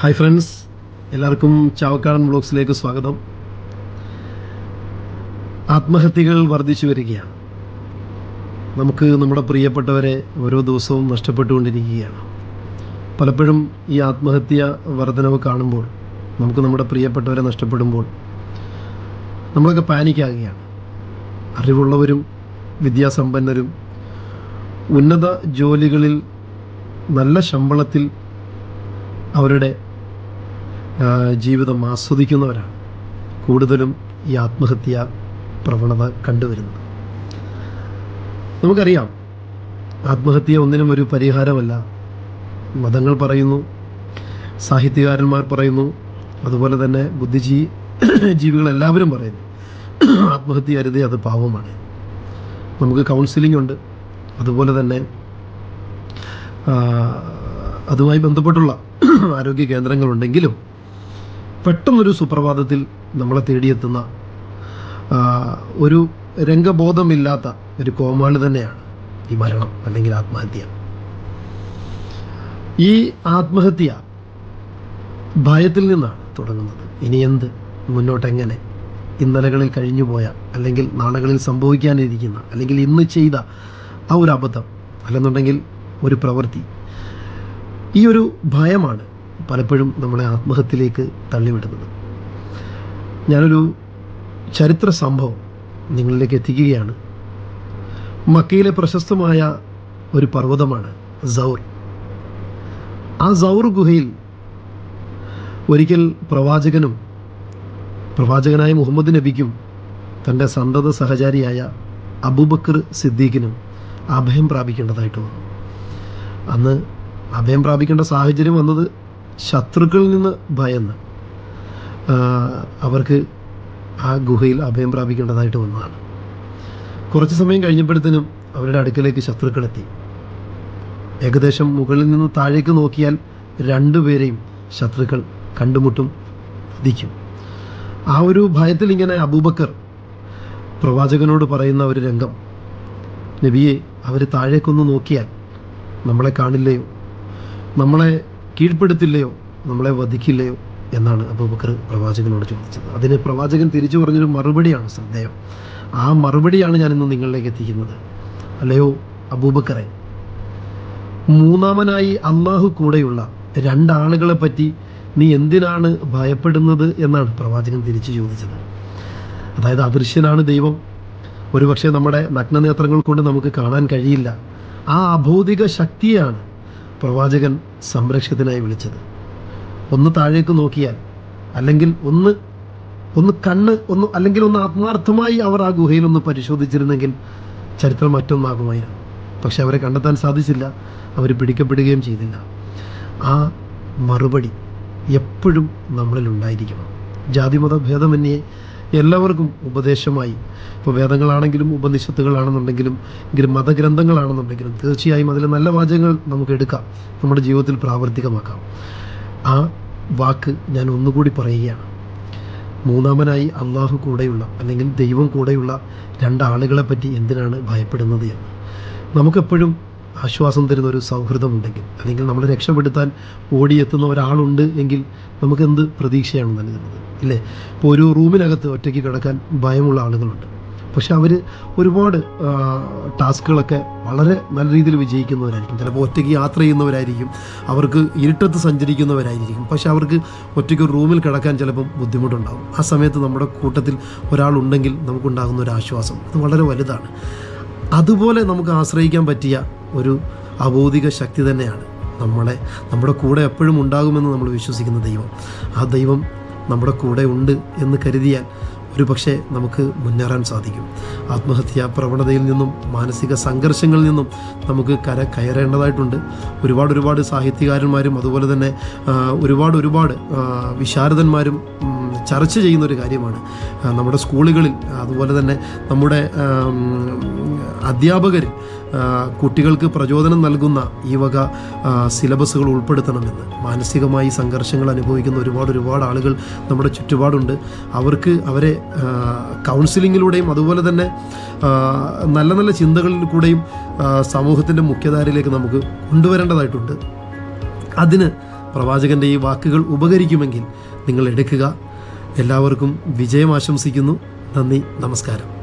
Hi friends എല്ലാവർക്കും ചാവക്കാടൻ ബ്ലോഗ്സിലേക്ക് സ്വാഗതം. ആത്മഹത്യകൾ വർദ്ധിച്ചു വരികയാണ്. നമുക്ക് നമ്മുടെ പ്രിയപ്പെട്ടവരെ ഓരോ ദിവസവും നഷ്ടപ്പെട്ടുകൊണ്ടിരിക്കുകയാണ്. പലപ്പോഴും ഈ ആത്മഹത്യ വർധനവ് കാണുമ്പോൾ നമുക്ക് നമ്മുടെ പ്രിയപ്പെട്ടവരെ നഷ്ടപ്പെടുമ്പോൾ നമ്മളൊക്കെ പാനിക്കാകുകയാണ്. അറിവുള്ളവരും വിദ്യാസമ്പന്നരും ഉന്നത ജോലികളിൽ നല്ല ശമ്പളത്തിൽ അവരുടെ ജീവിതം ആസ്വദിക്കുന്നവരാണ് കൂടുതലും ഈ ആത്മഹത്യ പ്രവണത കണ്ടുവരുന്നത്. നമുക്കറിയാം ആത്മഹത്യ ഒന്നിനും ഒരു പരിഹാരമല്ല. മതങ്ങൾ പറയുന്നു സാഹിത്യകാരന്മാർ പറയുന്നു അതുപോലെ തന്നെ ബുദ്ധിജീ ജീവികൾ എല്ലാവരും പറയുന്നു ആത്മഹത്യ അരുതേ അത് പാവമാണ് നമുക്ക് കൗൺസിലിംഗ് ഉണ്ട് അതുപോലെ തന്നെ അതുമായി ബന്ധപ്പെട്ടുള്ള ആരോഗ്യ കേന്ദ്രങ്ങളുണ്ടെങ്കിലും പെട്ടെന്നൊരു സുപ്രഭാതത്തിൽ നമ്മളെ തേടിയെത്തുന്ന ഒരു രംഗബോധമില്ലാത്ത ഒരു കോമാളി തന്നെയാണ് ഈ മരണം അല്ലെങ്കിൽ ആത്മഹത്യ. ഈ ആത്മഹത്യ ഭയത്തിൽ നിന്നാണ് തുടങ്ങുന്നത്. ഇനി എന്ത്? മുന്നോട്ടെങ്ങനെ? ഇന്നലകളിൽ കഴിഞ്ഞുപോയ അല്ലെങ്കിൽ നാളുകളിൽ സംഭവിക്കാനിരിക്കുന്ന അല്ലെങ്കിൽ ഇന്ന് ചെയ്ത ആ ഒരു അബദ്ധം അല്ലെന്നുണ്ടെങ്കിൽ ഒരു പ്രവൃത്തി. ഈ ഒരു ഭയമാണ് പലപ്പോഴും നമ്മളെ ആത്മഹത്യയിലേക്ക് തള്ളിവിടുന്നത്. ഞാനൊരു ചരിത്ര സംഭവം നിങ്ങളിലേക്ക് എത്തിക്കുകയാണ്. മക്കയിലെ പ്രശസ്തമായ ഒരു പർവതമാണ് സൗർ. ആ സൗർ ഗുഹയിൽ ഒരിക്കൽ പ്രവാചകനും പ്രവാചകനായ മുഹമ്മദ് നബിക്കും തന്റെ സന്തത സഹചാരിയായ അബൂബക്കർ സിദ്ദീഖിനും അഭയം പ്രാപിക്കേണ്ടതായിട്ട് വന്നു. അന്ന് അഭയം പ്രാപിക്കേണ്ട സാഹചര്യം വന്നത് ശത്രുക്കളിൽ നിന്ന് ഭയന്ന് അവർക്ക് ആ ഗുഹയിൽ അഭയം പ്രാപിക്കേണ്ടതായിട്ട് വന്നതാണ്. കുറച്ച് സമയം കഴിഞ്ഞപ്പോഴത്തേനും അവരുടെ അടുക്കലേക്ക് ശത്രുക്കളെത്തി ഏകദേശം മുകളിൽ നിന്ന് താഴേക്ക് നോക്കിയാൽ രണ്ടുപേരെയും ശത്രുക്കൾ കണ്ടുമുട്ടും വധിക്കും. ആ ഒരു ഭയത്തിൽ ഇങ്ങനെ അബൂബക്കർ പ്രവാചകനോട് പറയുന്ന ഒരു രംഗം. നബിയെ അവർ താഴേക്കൊന്ന് നോക്കിയാൽ നമ്മളെ കാണില്ലയോ? നമ്മളെ കീഴ്പ്പെടുത്തില്ലയോ നമ്മളെ വധിക്കില്ലയോ എന്നാണ് അബൂബക്കർ പ്രവാചകനോട് ചോദിച്ചത്. അതിന് പ്രവാചകൻ തിരിച്ചു പറഞ്ഞൊരു മറുപടിയാണ് ശ്രദ്ധേയം. ആ മറുപടിയാണ് ഞാനിന്ന് നിങ്ങളിലേക്ക് എത്തിക്കുന്നത്. അല്ലയോ അബൂബക്കറെ മൂന്നാമനായി അള്ളാഹു കൂടെയുള്ള രണ്ടാളുകളെ പറ്റി നീ എന്തിനാണ് ഭയപ്പെടുന്നത് എന്നാണ് പ്രവാചകൻ തിരിച്ചു ചോദിച്ചത്. അതായത് അദൃശ്യനാണ് ദൈവം. ഒരുപക്ഷെ നമ്മുടെ നഗ്നനേത്രങ്ങൾ കൊണ്ട് നമുക്ക് കാണാൻ കഴിയില്ല. ആ അഭൗതിക ശക്തിയാണ് പ്രവാചകൻ സംരക്ഷണത്തിനായി വിളിച്ചത്. ഒന്ന് താഴേക്ക് നോക്കിയാൽ അല്ലെങ്കിൽ ഒന്ന് ഒന്ന് കണ്ണ് ഒന്ന് അല്ലെങ്കിൽ ഒന്ന് ആത്മാർത്ഥമായി അവർ ആ ഗുഹയിൽ ഒന്ന് പരിശോധിച്ചിരുന്നെങ്കിൽ ചരിത്രം മറ്റൊന്നാകുമായിരുന്നു. പക്ഷെ അവരെ കണ്ടെത്താൻ സാധിച്ചില്ല. അവർ പിടിക്കപ്പെടുകയും ചെയ്തില്ല. ആ മറുപടി എപ്പോഴും നമ്മളിൽ ഉണ്ടായിരിക്കണം. ജാതിമത ഭേദമന്യേ എല്ലാവർക്കും ഉപദേശമായി. ഇപ്പോൾ വേദങ്ങളാണെങ്കിലും ഉപനിഷത്തുകളാണെന്നുണ്ടെങ്കിലും എങ്കിലും മതഗ്രന്ഥങ്ങളാണെന്നുണ്ടെങ്കിലും തീർച്ചയായും അതിൽ നല്ല വാചകങ്ങൾ നമുക്ക് എടുക്കാം. നമ്മുടെ ജീവിതത്തിൽ പ്രാവർത്തികമാക്കാം. ആ വാക്ക് ഞാൻ ഒന്നുകൂടി പറയുകയാണ്. മൂന്നാമനായി അള്ളാഹു കൂടെയുള്ള അല്ലെങ്കിൽ ദൈവം കൂടെയുള്ള രണ്ടാളുകളെ പറ്റി എന്തിനാണ് ഭയപ്പെടുന്നത് എന്ന്. നമുക്കെപ്പോഴും ആശ്വാസം തരുന്ന ഒരു സൗഹൃദമുണ്ടെങ്കിൽ അല്ലെങ്കിൽ നമ്മൾ രക്ഷപ്പെടുത്താൻ ഓടിയെത്തുന്ന ഒരാളുണ്ട് എങ്കിൽ നമുക്ക് എന്ത് പ്രതീക്ഷയാണ് നൽകുന്നത്? ഇല്ലേ? ഇപ്പോൾ ഒരു റൂമിനകത്ത് ഒറ്റയ്ക്ക് കിടക്കാൻ ഭയമുള്ള ആളുകളുണ്ട്. പക്ഷെ അവർ ഒരുപാട് ടാസ്കുകളൊക്കെ വളരെ നല്ല രീതിയിൽ വിജയിക്കുന്നവരായിരിക്കും. ചിലപ്പോൾ ഒറ്റയ്ക്ക് യാത്ര ചെയ്യുന്നവരായിരിക്കും അവർക്ക് ഇരുട്ടത്ത് സഞ്ചരിക്കുന്നവരായിരിക്കും. പക്ഷെ അവർക്ക് ഒറ്റയ്ക്ക് റൂമിൽ കിടക്കാൻ ചിലപ്പം ബുദ്ധിമുട്ടുണ്ടാകും ആ സമയത്ത് നമ്മുടെ കൂട്ടത്തിൽ ഒരാളുണ്ടെങ്കിൽ നമുക്കുണ്ടാകുന്ന ഒരു ആശ്വാസം അത് വളരെ വലുതാണ്. അതുപോലെ നമുക്ക് ആശ്രയിക്കാൻ പറ്റിയ ഒരു അബോധിക ശക്തി തന്നെയാണ്. നമ്മളെ നമ്മുടെ കൂടെ എപ്പോഴും ഉണ്ടാകുമെന്ന് നമ്മൾ വിശ്വസിക്കുന്ന ദൈവം. ആ ദൈവം നമ്മുടെ കൂടെ ഉണ്ട് എന്ന് കരുതിയാൽ ഒരു പക്ഷേ നമുക്ക് മുന്നേറാൻ സാധിക്കും. ആത്മഹത്യാ പ്രവണതയിൽ നിന്നും മാനസിക സംഘർഷങ്ങളിൽ നിന്നും നമുക്ക് കര കയറേണ്ടതായിട്ടുണ്ട്. ഒരുപാട് ഒരുപാട് സാഹിത്യകാരന്മാരും അതുപോലെ തന്നെ ഒരുപാട് ഒരുപാട് വിശാരദന്മാരും ചർച്ച ചെയ്യുന്ന ഒരു കാര്യമാണ്. നമ്മുടെ സ്കൂളുകളിൽ അതുപോലെ തന്നെ നമ്മുടെ അധ്യാപകർ കുട്ടികൾക്ക് പ്രചോദനം നൽകുന്ന ഈ വക സിലബസുകൾ ഉൾപ്പെടുത്തണമെന്ന്. മാനസികമായി സംഘർഷങ്ങൾ അനുഭവിക്കുന്ന ഒരുപാട് ഒരുപാട് ആളുകൾ നമ്മുടെ ചുറ്റുപാടുണ്ട്. അവർക്ക് അവരെ കൗൺസിലിങ്ങിലൂടെയും അതുപോലെ തന്നെ നല്ല നല്ല ചിന്തകളിൽ കൂടെയും സമൂഹത്തിന്റെ മുഖ്യധാരയിലേക്ക് നമുക്ക് കൊണ്ടുവരേണ്ടതായിട്ടുണ്ട്. അതിന് പ്രവാചകന്റെ ഈ വാക്കുകൾ ഉപകരിക്കുമെങ്കിൽ നിങ്ങൾ എടുക്കുക. എല്ലാവർക്കും വിജയം ആശംസിക്കുന്നു. നന്ദി നമസ്കാരം.